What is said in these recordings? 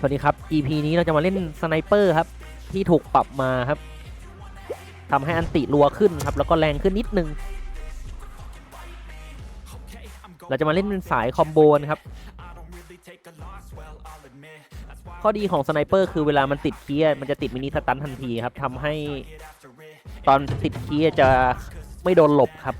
สวัสดีครับ EP นี้เราจะมาเล่นสไนเปอร์ครับ ที่ถูกปรับมาครับทำให้อันติรัวขึ้นครับ แล้วก็แรงขึ้นนิดนึง เราจะมาเล่นเป็นสายคอมโบนะครับ ข้อดีของสไนเปอร์คือเวลามันติดเคีย์มันจะติดมินิสตันทันทีครับทำให้ตอนติดเคีย์จะไม่โดนหลบครับ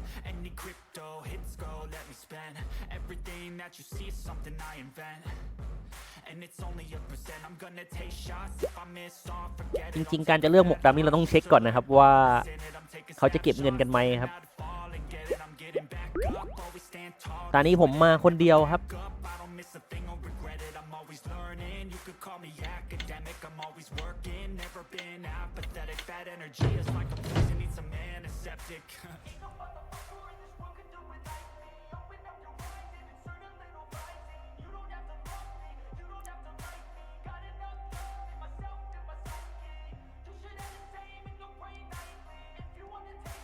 จริงๆ การจะเลือกหมวกดำนี่เราต้องเช็คก่อนนะครับว่าเขาจะเก็บเงินกันไหมครับ ตอนนี้ผมมาคนเดียวครับ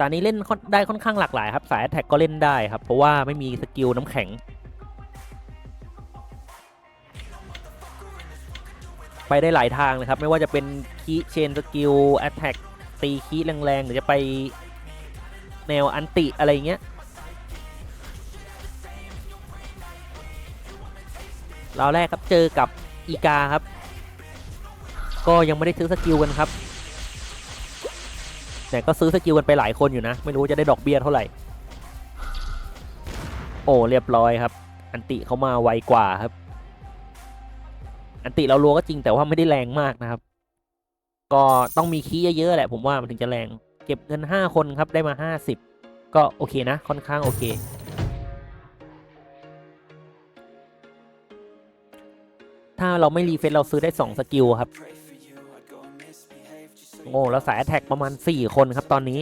ตอนนี้เล่นค่อนได้ค่อนข้างหลากหลายครับสายแท็กก็เล่นได้ครับ เพราะว่าไม่มีสกิลน้ำแข็ง ไปได้หลายทางเลยครับ ไม่ว่าจะเป็นคีเชนสกิลแอตแทกตีคีแรงๆ หรือจะไปแนวอันติอะไรเงี้ยเราแรกครับเจอกับอีกาครับ ก็ยังไม่ได้ซื้อสกิลกันครับ แต่ก็ซื้อสกิลกันไปหลายคนอยู่นะ ไม่รู้จะได้ดอกเบี้ยเท่าไหร่ โอ้เรียบร้อยครับ อันติเขามาไวกว่าครับ อันติเรารัวก็จริงแต่ว่าไม่ได้แรงมากนะครับ ก็ต้องมีคีย์เยอะๆแหละ ผมว่ามันถึงจะแรง เก็บเงิน 5 คนครับได้มา 50 ก็โอเคนะ ค่อนข้างโอเคถ้าเราไม่รีเฟซเราซื้อได้ 2 สกิลครับ โอ้แล้วสายแท็กประมาณ 4 คนครับตอนนี้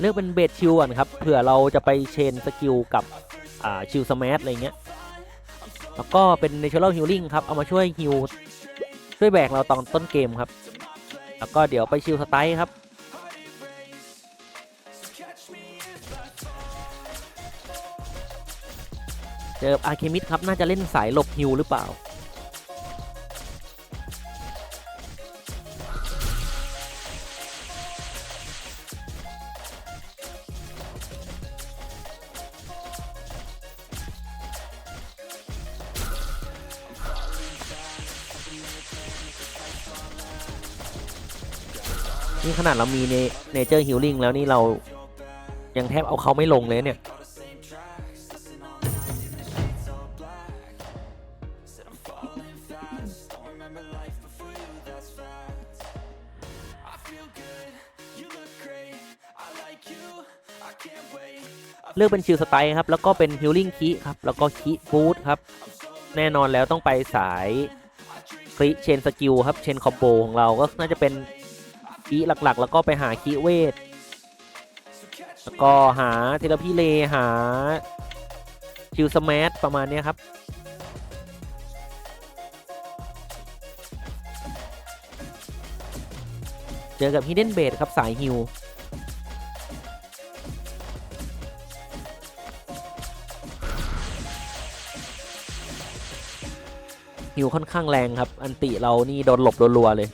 เลือกเป็นเบสชิลก่อนครับเผื่อเราจะไปเชนสกิลกับชิลสมาร์ทอะไรเงี้ย แล้วก็เป็นเนเชอรัลฮิลลิ่งครับ เอามาช่วยฮิลช่วยแบกเราตอนต้นเกมครับ แล้วก็เดี๋ยวไปชิลสไตล์ครับ เจออาร์เคมิดครับ น่าจะเล่นสายหลบฮิลหรือเปล่า นี่ขนาดเรามีเนเจอร์ฮิลลิ่งแล้วนี่เรายังแทบเอาเขาไม่ลงเลยเนี่ย ลือกเป็นชิลสไตล์ครับ แล้วก็เป็นฮิลลิ่งคีครับ แล้วก็คีฟูดครับ แน่นอนแล้วต้องไปสายคลิเชนสกิลครับ เชนคอมโบของเราก็น่าจะเป็นคีหลักๆ แล้วก็ไปหาคีเวท แล้วก็หาเทเลพีเลหาชิลสมาร์ทประมาณนี้ครับเจอกับฮิดเด้นเบดครับสายฮิล ฮิวค่อนข้างแรงครับ อันติเรานี่โดนหลบรัวๆเลย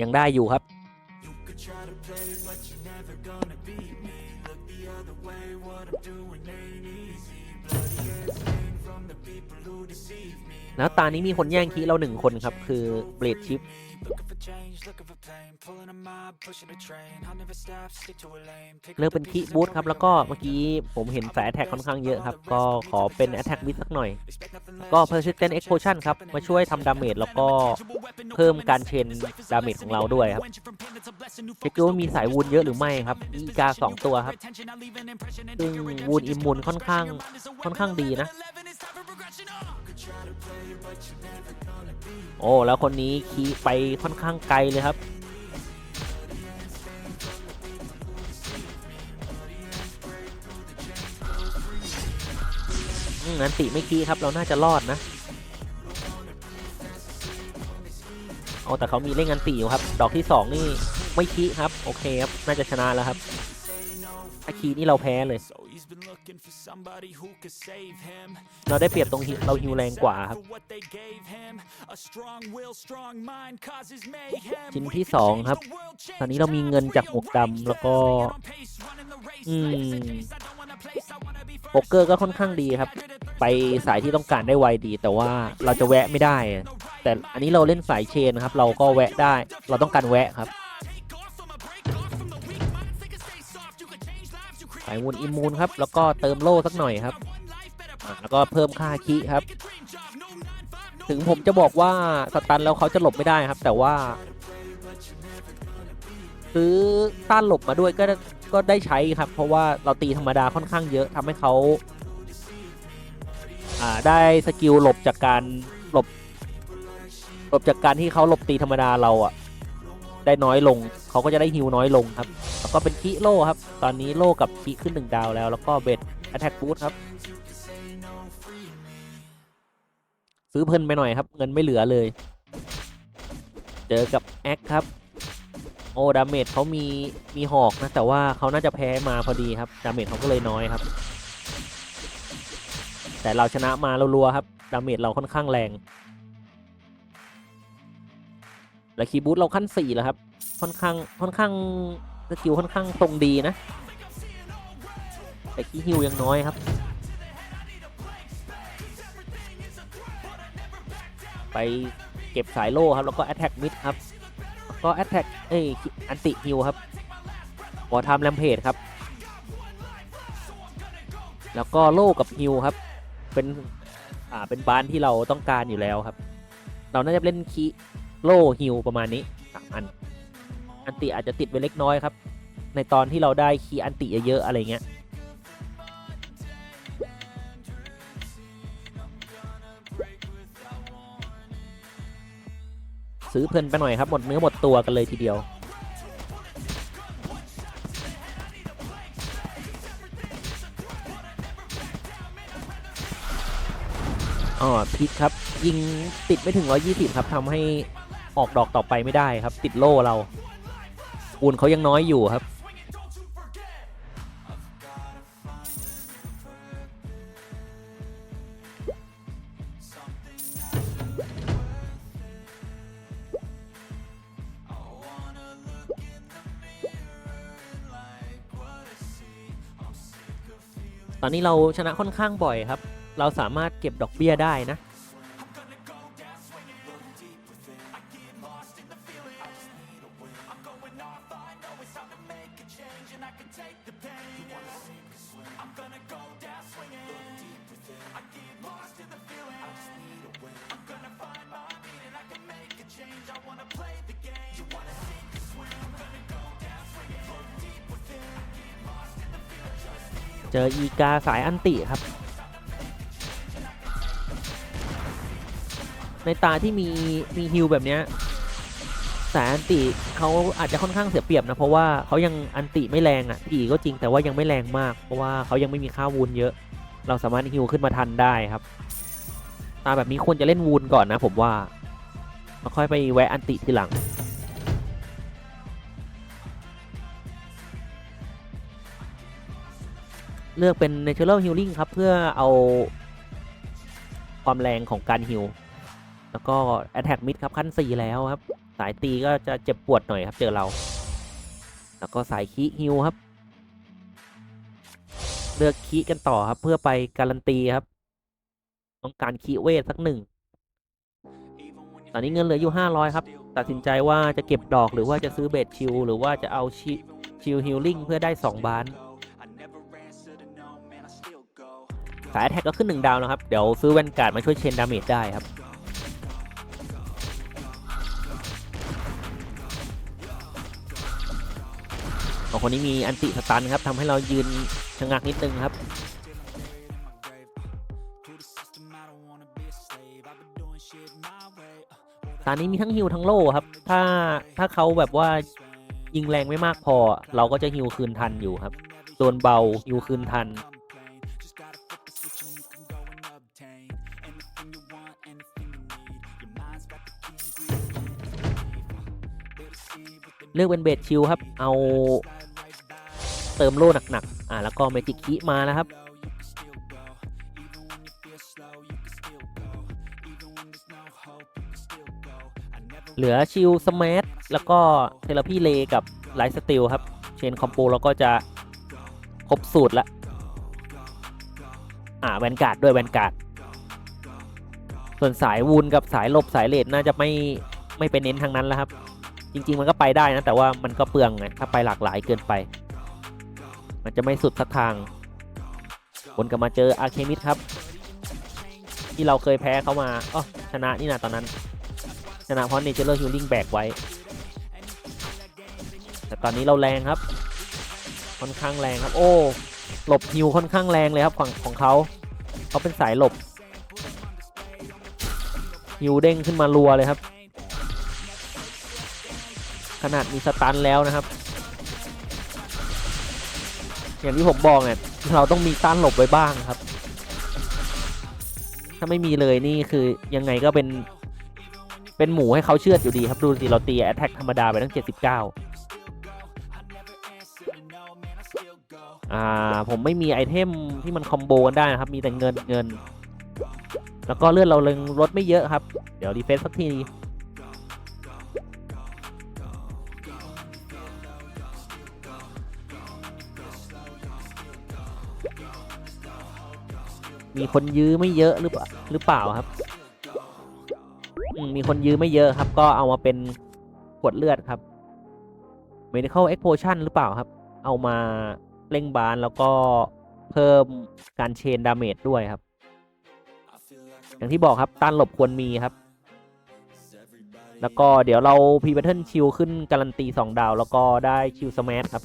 ยังได้อยู่ครับแล้วตานี้มีคนแย่งคีเราหนึ่งคนครับ คือเบลดชิป เลือกเป็นคีบูทครับ แล้วก็เมื่อกี้ผมเห็นสายแท็กค่อนข้างเยอะครับ ก็ขอเป็นแอ t แท็กวิสักหน่อย ก็ persistent explosion ครับ มาช่วยทำดาเมจแล้วก็เพิ่มการเชนดาเมจของเราด้วยครับเช็คดูว่ามีสายวูนเยอะหรือไม่ครับอีกาสองตัวครับซึ่งวูนอิมมูนค่อนข้างค่อนข้างดีนะ โอ้ แล้วคนนี้คีย์ไปค่อนข้างไกลเลยครับอืมงั้นติไม่คีครับ เราน่าจะรอดนะเอาแต่เขามีเล่นกันตีอยู่ครับ ดอกที่สองนี่ไม่คีครับ โอเคครับ น่าจะชนะแล้วครับถ้าคีนี่เราแพ้เลย เราได้เปรียบตรงฮิวเราฮิวแรงกว่าครับ For what they gave him. A strong will, strong mind causes mayhem. ชิ้น We ที่ can สอง change ครับ the world, change ตอนนี้เรามีเงินจากหมวกดำ times. แล้วก็ Staying on pace, running the race. อืม Life's a race, I don't wanna place, I wanna be first. โป๊กเกอร์ก็ค่อนข้างดีครับ ไปสายที่ต้องการได้ไวดี แต่ว่าเราจะแวะไม่ได้ แต่อันนี้เราเล่นสายเชนนะครับ เราก็แวะได้ เราต้องการแวะครับ สายมูลอิมูนครับ แล้วก็เติมโล่สักหน่อยครับแล้วก็เพิ่มค่าคีครับ ถึงผมจะบอกว่าสตันแล้วเขาจะหลบไม่ได้ครับ แต่ว่า ซื้อต้านหลบมาด้วยก็ก็ได้ใช้ครับ เพราะว่าเราตีธรรมดาค่อนข้างเยอะทำให้เขาได้สกิลหลบจากการหลบหลบจากการที่เขาหลบตีธรรมดาเราอะ ได้น้อยลง เขาก็จะได้ฮิวน้อยลงครับ แล้วก็เป็นคิโลครับ ตอนนี้โลกับคิขึ้นหนึ่งดาวแล้ว แล้วก็เบดแอตแทกบูทครับ ซื้อเพลินไปหน่อยครับ เงินไม่เหลือเลย เจอกับแอคครับ โอ้ดาเมจเขามีมีหอกนะ แต่ว่าเขาน่าจะแพ้มาพอดีครับ ดาเมจเขาก็เลยน้อยครับ แต่เราชนะมารัวๆครับ ดาเมจเราค่อนข้างแรง และคีย์บูทเราขั้นสี่แล้วครับ ค่อนข้างค่อนข้างสกิลค่อนข้างตรงดีนะ แต่คีย์ฮิวยังน้อยครับไปเก็บสายโล่ครับ แล้วก็ Attack Mid ครับ ก็ Attack เอ้ยอันติฮิวครับวอทามแรมเพจครับ แล้วก็โล่กับฮิวครับ เป็น อ่า เป็นบ้านที่เราต้องการอยู่แล้วครับ เราน่าจะเล่นคี โล่ฮิวประมาณนี้สามอัน อันติอาจจะติดไปเล็กน้อยครับ ในตอนที่เราได้คีย์อันติเยอะๆอะไรเงี้ยซื้อเพลินไปหน่อยครับ หมดเนื้อหมดตัวกันเลยทีเดียวอ๋อพิษครับ ยิงติดไม่ถึง 120 ครับทำให้ ออกดอกต่อไปไม่ได้ครับ ติดโล่เราปูนเขายังน้อยอยู่ครับ ตอนนี้เราชนะค่อนข้างบ่อยครับ เราสามารถเก็บดอกเบี้ยได้นะ จออีกาสายอันติครับ ในตาที่มีมีฮิลแบบเนี้ยสายอันติเขาอาจจะค่อนข้างเสียเปรียบนะเพราะว่าเขายังอันติไม่แรงอะอีก็จริงแต่ว่ายังไม่แรงมาก เพราะว่าเขายังไม่มีค่าวูนเยอะ เราสามารถฮิลขึ้นมาทันได้ครับ ตาแบบนี้ควรจะเล่นวูนก่อนนะผมว่าแล้วค่อยไปแวะอันติทีหลัง เลือกเป็น Natural Healing ครับ เพื่อเอาความแรงของการฮิลแล้วก็ Attack Mid ครับขั้น 4 แล้วครับ สายตีก็จะเจ็บปวดหน่อยครับเจอเรา แล้วก็สายคีฮิลครับ เลือกคีกันต่อครับ เพื่อไปการันตีครับ ต้องการคีเวทสักหนึ่งตอนนี้เงินเหลืออยู่ 500 ครับ ตัดสินใจว่าจะเก็บดอกหรือว่าจะซื้อเบสชิลหรือว่าจะเอาชิลฮิลลิ่งเพื่อได้ 2 บาน สายแท็กก็ขึ้น 1 ดาวแล้วครับ เดี๋ยวซื้อแวนการ์ดมาช่วยเชนดาเมจได้ครับ ของคนนี้มีอันติสตันครับทำให้เรายืนชะงักนิดนึงครับตอนนี้มีทั้งฮิวทั้งโล่ครับ ถ้าถ้าเขาแบบว่ายิงแรงไม่มากพอ เราก็จะฮิวคืนทันอยู่ครับ โดนเบาฮิวคืนทัน เลือกเป็นเบสชิลครับ เอาเติมโล่หนักๆ อ่าแล้วก็เมจิกคิมาแล้วครับ เหลือชิลสมาร์ทแล้วก็เทเลพีเลกับไลท์สติลครับ เชนคอมโบเราก็จะครบสูตรละ อ่าแวนการ์ดด้วยแวนการ์ด ส่วนสายวูนกับสายหลบสายเลดน่าจะไม่ไม่ไปเน้นทางนั้นแล้วครับ จริง ๆ มันก็ไปได้นะ แต่ว่ามันก็เปลืองไงถ้าไปหลากหลายเกินไป มันจะไม่สุดสักทางวนกลับมาเจออาร์เคมิดครับ ที่เราเคยแพ้เขามาอ๋อชนะนี่นะตอนนั้น ชนะเพราะเนเจอร์ฮิลลิ่งแบกไว้ แต่ตอนนี้เราแรงครับ ค่อนข้างแรงครับ โอ้หลบฮิวค่อนข้างแรงเลยครับฝั่งของเขาเขาเป็นสายหลบฮิวเด้งขึ้นมารัวเลยครับ นาดมีสตันแล้วนะครับ อย่างที่ผมบอกเนี่ยเราต้องมีต้านหลบไว้บ้างครับ ถ้าไม่มีเลยนี่คือยังไงก็เป็น เป็นหมูให้เขาเชื่อดอยู่ดีครับ ดูสิเราตีแอตแทกธรรมดาไปตั้ง 79 อ่า ผมไม่มีไอเทมที่มันคอมโบกันได้นะครับ มีแต่เงินเงิน แล้วก็เลือดเราเลงลดไม่เยอะครับ เดี๋ยวรีเฟซสักที มีคนยื้อไม่เยอะหรือเปล่าหรือเปล่าครับมีคนยื้อไม่เยอะครับ ก็เอามาเป็นขวดเลือดครับ medical explosion หรือเปล่าครับ เอามาเร่งบานแล้วก็เพิ่มการเชนดาเมจด้วยครับ อย่างที่บอกครับต้านหลบควรมีครับ แล้วก็เดี๋ยวเราพีเบทเทิลชิลขึ้นการันตี 2 ดาว แล้วก็ได้ชิลสมาร์ทครับ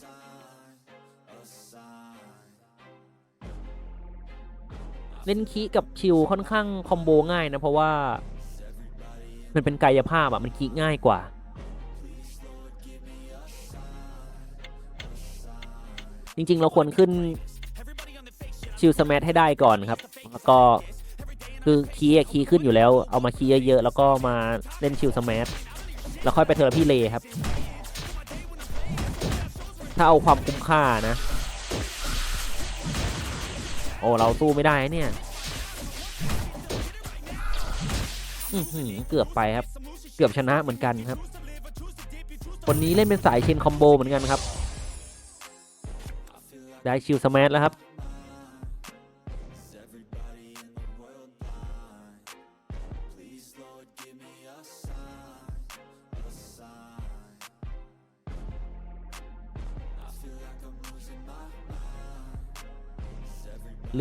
เล่นคีกับชิลค่อนข้างคอมโบง่ายนะเพราะว่า มันเป็นกายภาพอะมันคีง่ายกว่าจริง ๆ เราควรขึ้นชิลสมาร์ทให้ได้ก่อนครับ แล้วก็คือคีย์อะคีย์ขึ้นอยู่แล้ว เอามาคีย์เยอะ ๆ แล้วก็มาเล่นชิลสมาร์ทแล้วค่อยไปเทอร์พี่เลครับ ถ้าเอาความคุ้มค่านะ โอ้เราสู้ไม่ได้เนี่ยเกือบไปครับ เกือบชนะเหมือนกันครับคนนี้เล่นเป็นสายเชนคอมโบเหมือนกันครับ ได้ชิลสมาร์ทแล้วครับ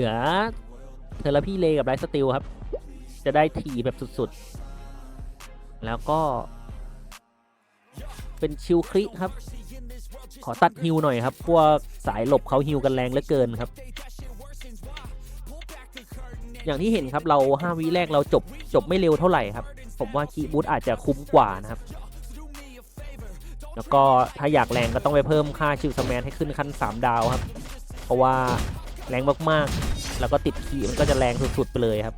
ลือเทอร์พี่เลกับไรสติลครับ จะได้ทีแบบสุดๆ แล้วก็ เป็นชิลคลิครับ ขอตัดฮิวหน่อยครับ พวกสายหลบเขาฮิวกันแรงเหลือเกินครับ อย่างที่เห็นครับเรา 5วิแรกเราจบจบไม่เร็วเท่าไหร่ครับ ผมว่าคีบูทอาจจะคุ้มกว่านะครับ แล้วก็ถ้าอยากแรงก็ต้องไปเพิ่มค่าชิลสแมนให้ขึ้นขั้น 3 ดาวครับ เพราะว่า แรงมากๆ แล้วก็ติดขี่มันก็จะแรงสุดๆไปเลยครับ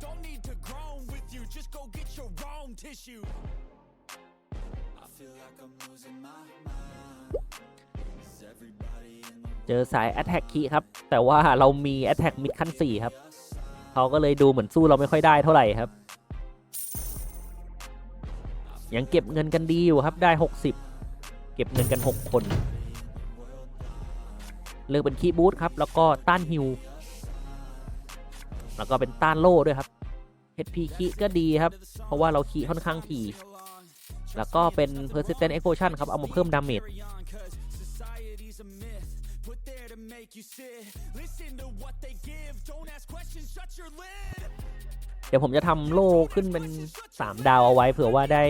เจอสาย Attack คีครับ แต่ว่าเรามี Attack มิดขั้น 4 ครับเขาก็เลยดูเหมือนสู้เราไม่ค่อยได้เท่าไหร่ครับ ยังเก็บเงินกันดีอยู่ครับได้ 60 เก็บเงินกัน 6 คน เลือกเป็นคีบูทครับ แล้วก็ต้านฮิว แล้วก็เป็นต้านโล่ด้วยครับ HP คีก็ดีครับ เพราะว่าเราคีค่อนข้างถี่ แล้วก็เป็น Persistent Explosion ครับ เอามาเพิ่มดาเมจเดี๋ยวผมจะทำโล่ขึ้นเป็น 3 ดาวเอาไว้เผื่อว่าได้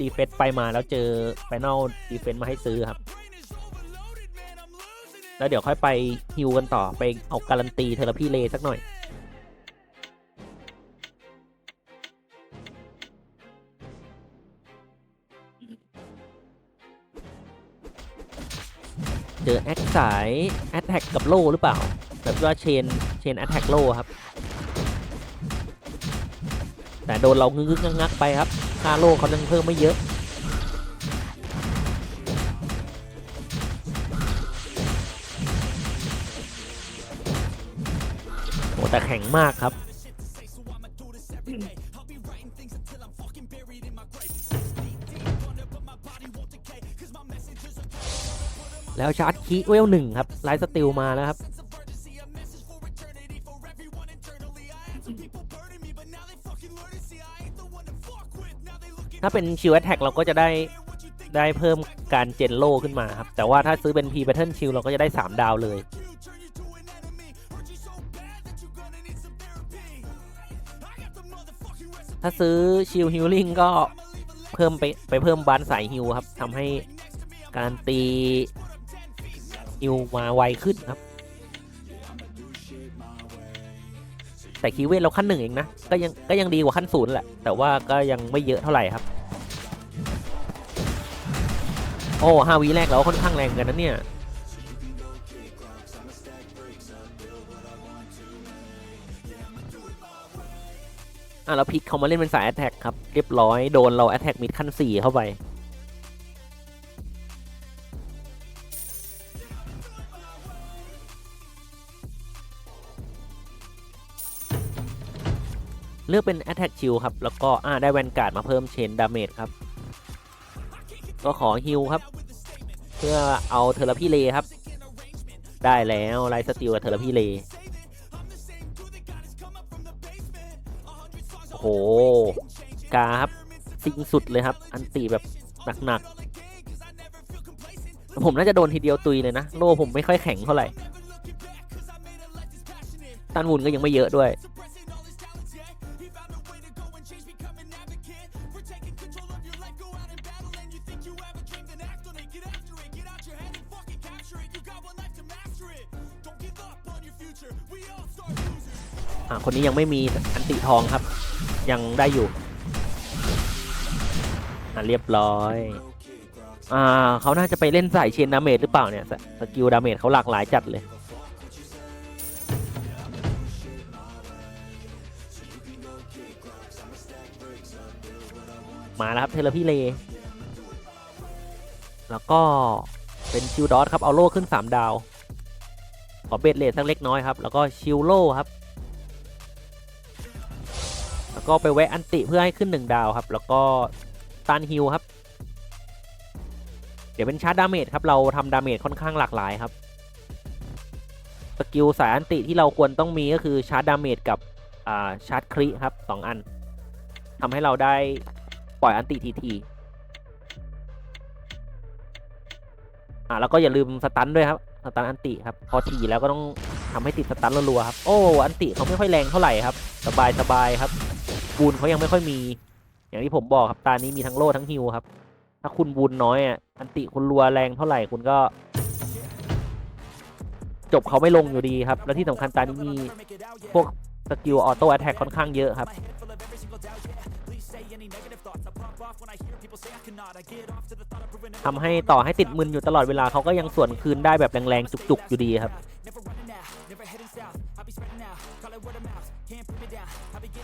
รีเฟซไปมาแล้วเจอ Final Defense มาให้ซื้อครับ แล้วเดี๋ยวค่อยไปฮิวกันต่อไปเอาการันตีเทอร์พี่เลสักหน่อย เจอแอคสายแอตแทกกับโลหรือเปล่า แบบว่าเชนเชนแอตแทกโลครับ แต่โดนเรางึกงักไปครับค่าโลเขายังเพิ่มไม่เยอะ แต่แข็งมากครับ แล้วชาร์จคีเวลหนึ่งครับไลท์สติลมาแล้วครับถ้าเป็นชิลแอ t แท็กเราก็จะได้ได้เพิ่มการเจนโลขึ้นมาครับ แต่ว่าถ้าซื้อเป็น P Pattern Shield เราก็จะได้ 3 ดาวเลย ถ้าซื้อชิลฮิลลิ่งก็เพิ่มไปไปเพิ่มบันสายฮิลครับทำให้การตีฮิลมาไวขึ้นครับ แต่คีเวทเราขั้นหนึ่งเองนะ ก็ยังก็ยังดีกว่าขั้นศูนย์แหละ แต่ว่าก็ยังไม่เยอะเท่าไหร่ครับ โอ้ห้าวีแรกเราค่อนข้างแรงกันนะเนี่ย อะเราพลิกเขามาเล่นเป็นสาย a t แทกครับ เรียบร้อยโดนเรา a t แทกมิดขั้น 4 เข้าไป เลือกเป็น Attack Shield ครับ แล้วก็อ่าได้แวนการ์ดมาเพิ่มเชนดาเมจครับ ก็ขอฮิลครับ เพื่อเอาเทอร์พีเลครับ ได้แล้วไลท์สติลกับเทอร์พีเล โอ้โห กาครับสิงสุดเลยครับ อันตีแบบหนักๆ ผมน่าจะโดนทีเดียวตุยเลยนะ โล่ผมไม่ค่อยแข็งเท่าไหร่ ตันวุนก็ยังไม่เยอะด้วย อ่าคนนี้ยังไม่มีอันติทองครับ ยังได้อยู่อ่าเรียบร้อย อ่าเขาน่าจะไปเล่นสายเชนดาเมจหรือเปล่าเนี่ยสสกิลดาเมจเขาหลากหลายจัดเลย มาแล้วครับเทเลพีเลแล้วก็เป็นชิลดอสครับ เอาโล่ขึ้น 3 ดาว ขอเบดเลทสักเล็กน้อยครับ แล้วก็ชิลโล่ครับ แล้วก็ไปแวะอันติเพื่อให้ขึ้น1ดาวครับ แล้วก็ตันฮิลครับ เดี๋ยวเป็นชาร์จดาเมจครับ เราทำดาเมจค่อนข้างหลากหลายครับ สกิลสายอันติที่เราควรต้องมีก็คือชาร์จดาเมจกับาชาร์จคริครับสองอันทำให้เราได้ปล่อยอันติทีทีอ่าแล้วก็อย่าลืมสตันด้วยครับสตันอันติครับพอทีแล้วก็ต้องทำให้ติดสตันรัวๆครับ โอ้ อันติเขาไม่ค่อยแรงเท่าไหร่ครับ สบายสบายครับ บูนเขายังไม่ค่อยมี อย่างที่ผมบอกครับตานี้มีทั้งโล่ทั้งฮิวครับ ถ้าคุณบูนน้อยอะอันติคุณรัวแรงเท่าไหร่คุณก็ จบเขาไม่ลงอยู่ดีครับ แล้วที่สำคัญตานี้มีพวกสกิลออโต้แอ t แทกค่อนข้างเยอะครับ ทำให้ต่อให้ติดมึนอยู่ตลอดเวลาเขาก็ยังสวนคืนได้แบบแรงๆจุกๆอยู่ดีครับ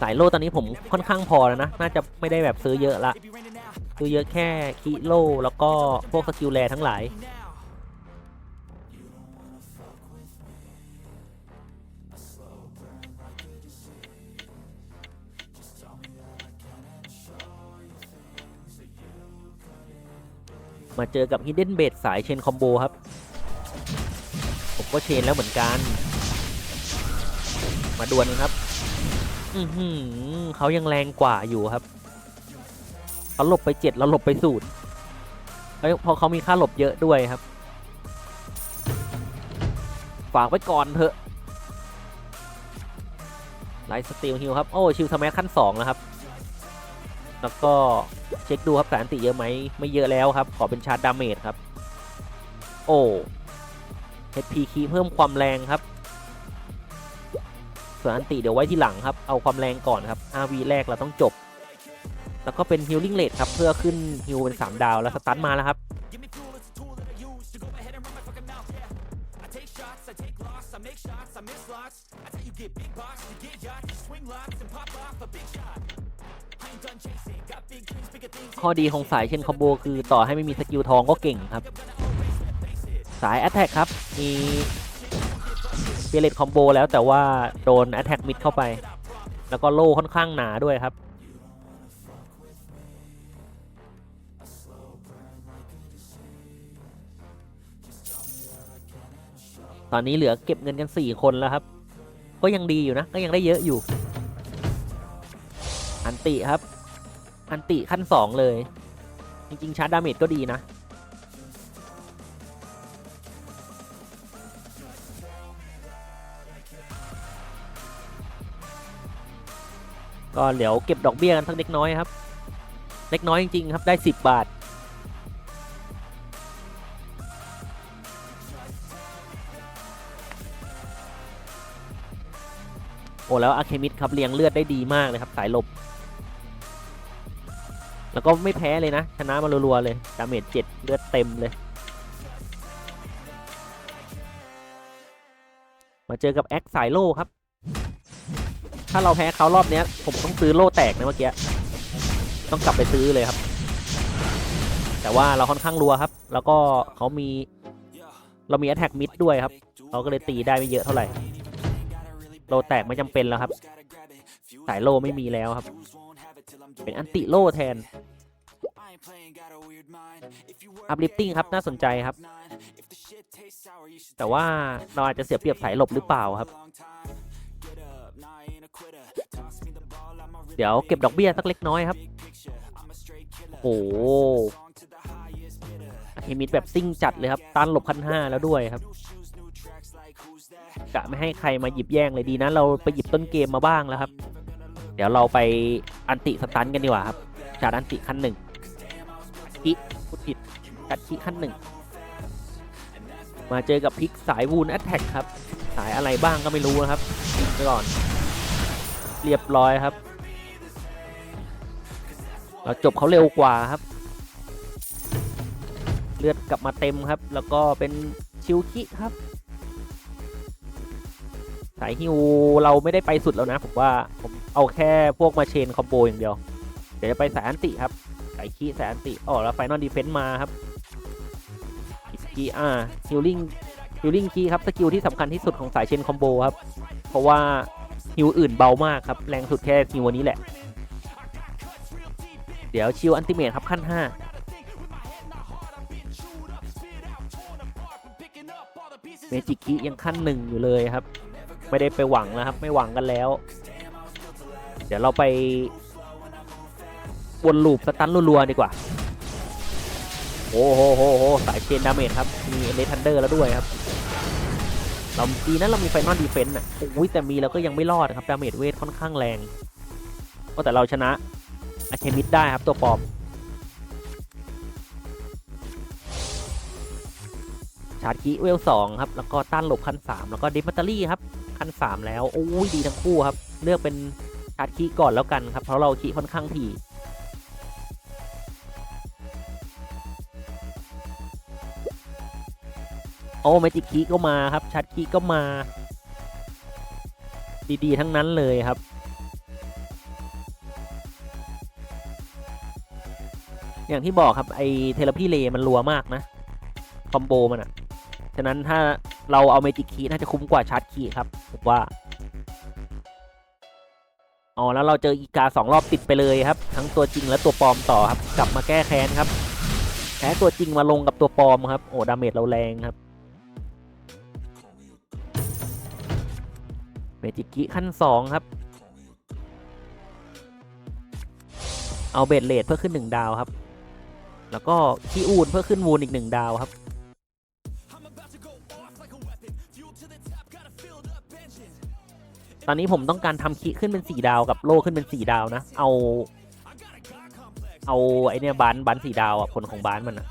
สายโลตอนนี้ผมค่อนข้างพอแล้วนะ น่าจะไม่ได้แบบซื้อเยอะละ ซื้อเยอะแค่คิโลแล้วก็พวกสกิลแรทั้งหลายมาเจอกับ Hidden b a s สายเชนคอมโบครับ ผมก็เชนแล้วเหมือนกัน มาดวลครับ อือหือเขายังแรงกว่าอยู่ครับเขาหลบไปเจ็ดแล้วหลบไปสูตรเอ้ยเพอเขามีค่าหลบเยอะด้วยครับ ฝากไว้ก่อนเถอะไลท์สตีลฮิลครับ โอ้ชิลสมัขั้นสองแล้วครับ แล้วก็เช็คดูครับสารติเยอะไหมไม่เยอะแล้วครับ ขอเป็นชาร์จดาเมจครับ โอ้ HP คีเพิ่มความแรงครับ ส่วนอันติเดี๋ยวไว้ที่หลังครับ เอาความแรงก่อนครับ5วีแรกเราต้องจบ แล้วก็เป็นฮิลลิ่งเลทครับ เพื่อขึ้นฮิลเป็น 3 ดาวแล้วสตันมาแล้วครับ ข้อดีของสายเช่นคอมโบคือต่อให้ไม่มีสกิลทองก็เก่งครับ สาย a t แทกครับ มี เปเลตคอมโบแล้วแต่ว่าโดน Attack Mid เข้าไป แล้วก็โล่ค่อนข้างหนาด้วยครับตอนนี้เหลือเก็บเงินกัน 4 คนแล้วครับ ก็ยังดีอยู่นะ ก็ยังได้เยอะอยู่ อันติครับ อันติขั้น 2 เลย จริง ๆ ชาร์จดาเมจก็ดีนะ ก็เดี๋ยวเก็บดอกเบี้ยกันสักเล็กน้อยครับ เล็กน้อยจริงๆครับได้ 10 บาท โอ้แล้วอาเคมิดครับเลี้ยงเลือดได้ดีมากเลยครับสายหลบ แล้วก็ไม่แพ้เลยนะ ชนะมารัวๆเลย ดาเมจเจ็ดเลือดเต็มเลย มาเจอกับแอคสายโลครับ ถ้าเราแพ้เขารอบเนี้ย ผมต้องซื้อโล่แตกนะเมื่อกี้ ต้องกลับไปซื้อเลยครับ แต่ว่าเราค่อนข้างรัวครับ แล้วก็เขามีเรามี Attack Mid ด้วยครับเราก็เลยตีได้ไม่เยอะเท่าไหร่ โลแตกไม่จำเป็นแล้วครับ สายโลไม่มีแล้วครับ เป็นอันติโลแทน อัพลิฟติ้งครับน่าสนใจครับ แต่ว่าเราอาจจะเสียเปรียบสายหลบหรือเปล่าครับ เดี๋ยวเก็บดอกเบี้ยสักเล็กน้อยครับ โอ้โหเคมิดแบบซิ่งจัดเลยครับต้านหลบพันห้าแล้วด้วยครับกะไม่ให้ใครมาหยิบแย่งเลยดีนะ เราไปหยิบต้นเกมมาบ้างแล้วครับ เดี๋ยวเราไปอันติสตันกันดีกว่าครับชาร์จอันติขั้นหนึ่งคิพูดผิดชาร์จคิขั้นหนึ่งมาเจอกับพิกสายวูนแอตแทกครับ สายอะไรบ้างก็ไม่รู้นะครับไปก่อน เรียบร้อยครับ เราจบเขาเร็วกว่าครับ เลือดกลับมาเต็มครับ แล้วก็เป็นชิวคิครับ สายฮิวเราไม่ได้ไปสุดแล้วนะ ผมว่าผมเอาแค่พวกมาเชนคอมโบอย่างเดียว เดี๋ยวจะไปสายอันติครับ สายคีสายอันติอ๋อแล้วไฟนอลดีเฟนต์มาครับคีอ่าฮิลลิ่งฮิลลิ่งคีครับ สกิลที่สำคัญที่สุดของสายเชนคอมโบครับ เพราะว่าฮิวอื่นเบามากครับ แรงสุดแค่ฮิววันนี้แหละ เดี๋ยวชิวอันติเมทครับขั้น 5 เมจิกิยังขั้นหนึ่งอยู่เลยครับ ไม่ได้ไปหวังแล้วครับ ไม่หวังกันแล้ว เดี๋ยวเราไปวนลูปสตันรัวๆดีกว่าโอ้โหโหโหสายเชนดาเมจครับ มีเลทันเดอร์แล้วด้วยครับ เราดีนะเรามีไฟนอลดีเฟนต์อะโอ้ยแต่มีเราก็ยังไม่รอดครับ ดาเมจเวทค่อนข้างแรง ก็แต่เราชนะ อะเคมิดได้ครับตัวปลอม ชาร์จกิเวลสองครับ แล้วก็ต้านหลบขั้นสามแล้วก็ดิฟแบตเตอรี่ครับขั้นสามแล้วโอ้ยดีทั้งคู่ครับ เลือกเป็นชาร์จคีก่อนแล้วกันครับ เพราะเราคีค่อนข้างถี่โอ้เมจิกคีก็มาครับชาร์จคีก็มา ดีๆ ทั้งนั้นเลยครับ อย่างที่บอกครับไอเทเลพีเลมันรัวมากนะคอมโบมันอะฉะนั้นถ้าเราเอาเมจิกคีน่าจะคุ้มกว่าชาร์จคีครับผมว่าอ๋อแล้วเราเจออีกาสองรอบติดไปเลยครับ ทั้งตัวจริงและตัวปลอมต่อครับ กลับมาแก้แค้นครับแพ้ตัวจริงมาลงกับตัวปลอมครับโอ้ดาเมจเราแรงครับเมจิกิขั้นสองครับ เอาเบดเลดเพื่อขึ้นหนึ่งดาวครับ แล้วก็คีอูนเพื่อขึ้นวูนอีกหนึ่งดาวครับ ตอนนี้ผมต้องการทำคิขึ้นเป็นสี่ดาวกับโล่ขึ้นเป็นสี่ดาวนะ เอา เอาไอเนี่ยบานบานสี่ดาวอะผลของบานมันอะ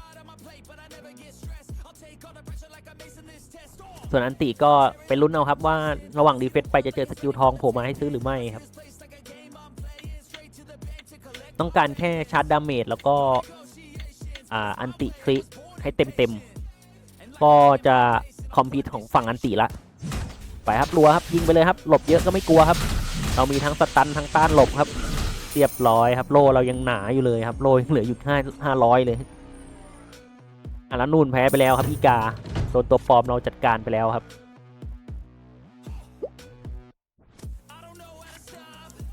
ส่วนอันติก็เป็นลุ้นเอาครับว่าระหว่างดีเฟนต์ไปจะเจอสกิลทองโผล่มาให้ซื้อหรือไม่ครับ ต้องการแค่ชาร์จดาเมจแล้วก็ อ่าอันติคลิให้เต็มเต็มก็จะคอมพิวต์ของฝั่งอันติละไปครับรัวครับยิงไปเลยครับหลบเยอะก็ไม่กลัวครับ เรามีทั้งสตันทั้งต้านหลบครับเรียบร้อยครับโลเรายังหนาอยู่เลยครับโลยังเหลืออยู่ห้าห้าร้อยเลยอันแล้วนูนแพ้ไปแล้วครับอีกาโดนตัวปอมเราจัดการไปแล้วครับ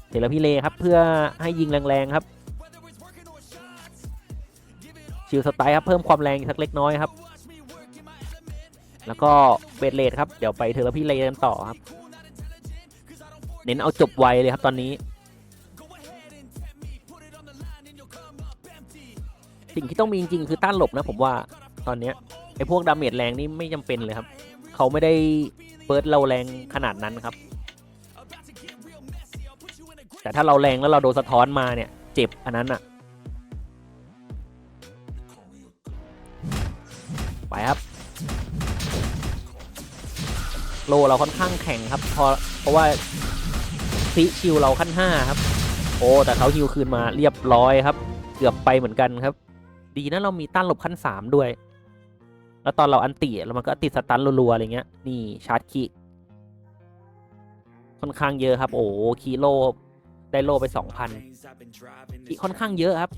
เนแล้วพี่เลครับเพื่อให้ยิงแรงๆครับ ชิลสไตล์ครับเพิ่มความแรงอีกสักเล็กน้อยครับ แล้วก็เบดเลดครับเดี๋ยวไปเทอร์พี่เลกันต่อครับ เน้นเอาจบไวเลยครับตอนนี้ สิ่งที่ต้องมีจริงๆคือต้านหลบนะผมว่าตอนเนี้ยไอ้พวกดาเมจแรงนี่ไม่จำเป็นเลยครับ เขาไม่ได้เบิร์ดเราแรงขนาดนั้นครับ แต่ถ้าเราแรงแล้วเราโดนสะท้อนมาเนี่ย เจ็บอันนั้นอะ ไปครับ โลเราค่อนข้างแข็งครับเพราะเพราะว่าฟิชิวเราขั้นห้าครับ โอ้แต่เขาฮิวคืนมาเรียบร้อยครับ เกือบไปเหมือนกันครับ ดีนะเรามีต้านหลบขั้นสามด้วย แล้วตอนเราอันติแล้วมันก็ติดสตันรัวๆอะไรเงี้ยนี่ชาร์จคีค่อนข้างเยอะครับ โอ้คีโลได้โลไปสองพันคีค่อนข้างเยอะครับ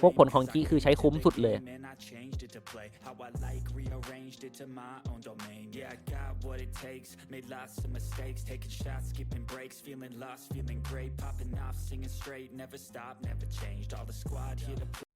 พวกผลของคีคือใช้คุ้มสุดเลย How I like rearranged it to my own domain. Yeah, I got what it takes. Made lots of mistakes, taking shots, skipping breaks, feeling lost, feeling great, popping off, singing straight. Never stop, never changed. All the squad here to.